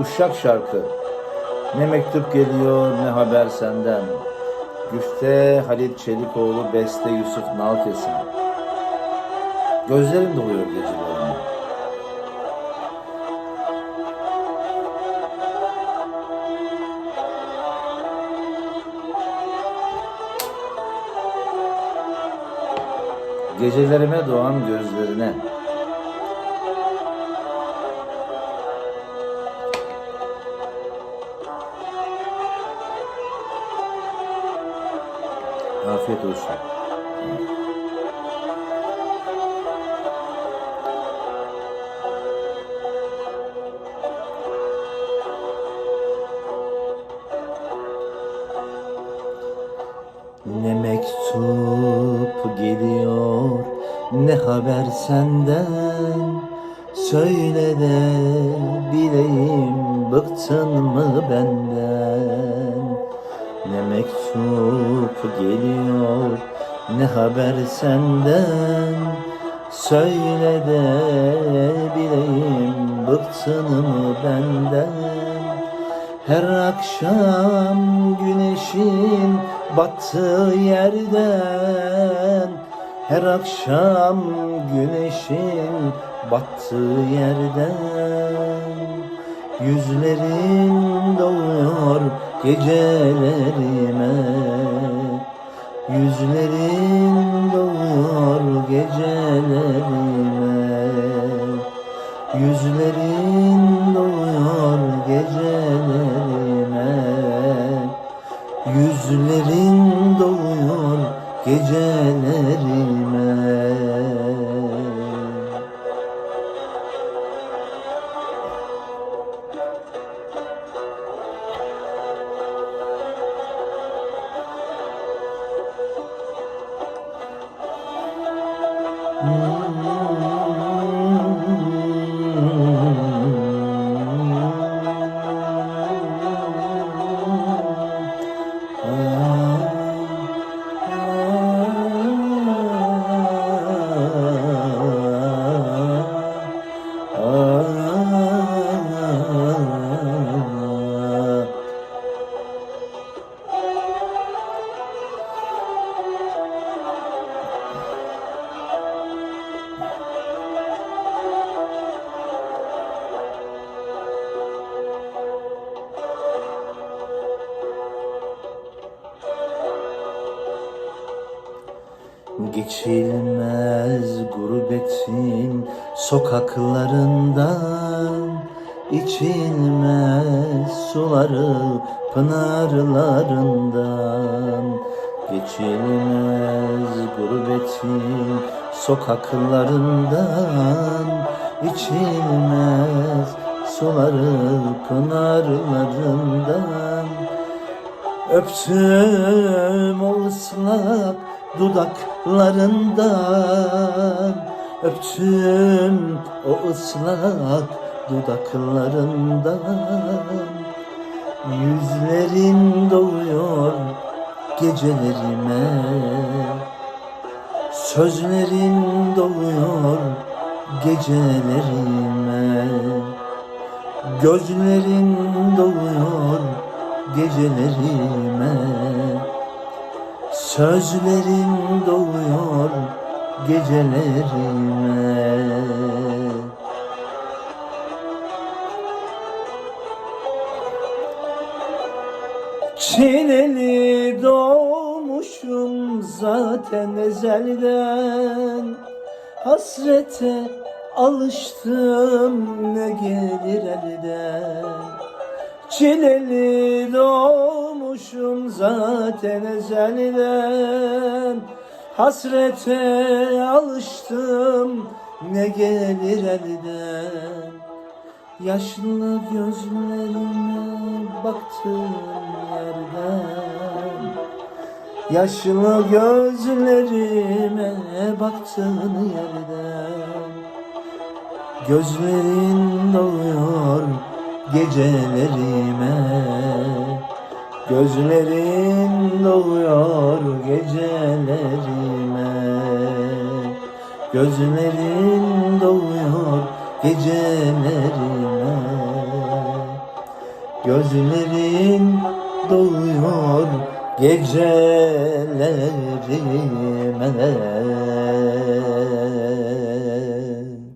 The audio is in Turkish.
Uşak şarkı. Ne mektup geliyor ne haber senden. Güfte Halit Çelikoğlu, Beste Yusuf Nalkesen. Gözlerim doluyor gecelerime. Gecelerime doğan gözlerine. Afiyet olsun. Ne mektup geliyor ne haber senden Söyle de bileyim bıktın mı benden mektup geliyor. Ne haber senden? Söyle de bileyim bıktın mı benden? Her akşam güneşin battığı yerden Her akşam güneşin battığı yerden. Yüzlerin doğuyor gecelerime Yüzlerin doğuyor gecelerime. Yüzlerin doğuyor gecelerime. Yüzlerin doğuyor gecelerime 음. Geçilmez gurbetin sokaklarından içilmez suları pınarlarından. Geçilmez gurbetin sokaklarından içilmez suları pınarlarından. Öptüm o ıslak dudaklarından Öptüm o ıslak dudaklarından. Yüzlerin doğuyor gecelerime Sözlerin doğuyor gecelerime. Gözlerin doğuyor gecelerime Sözlerin doğuyor gecelerime. Çileli doğmuşum zaten ezelden. Hasrete alıştım ne gelir elden Çileli doğmuşum zaten ezelden. Hasrete alıştım ne gelir elden? Yaşlı gözlerime baktım yerden. Yaşlı gözlerime baktın yerden. Gözlerin doğuyor gecelerime. Gözlerin doğuyor gecelerime. Gözlerin doğuyor gecelerime. Gözlerin doluyor gecelerime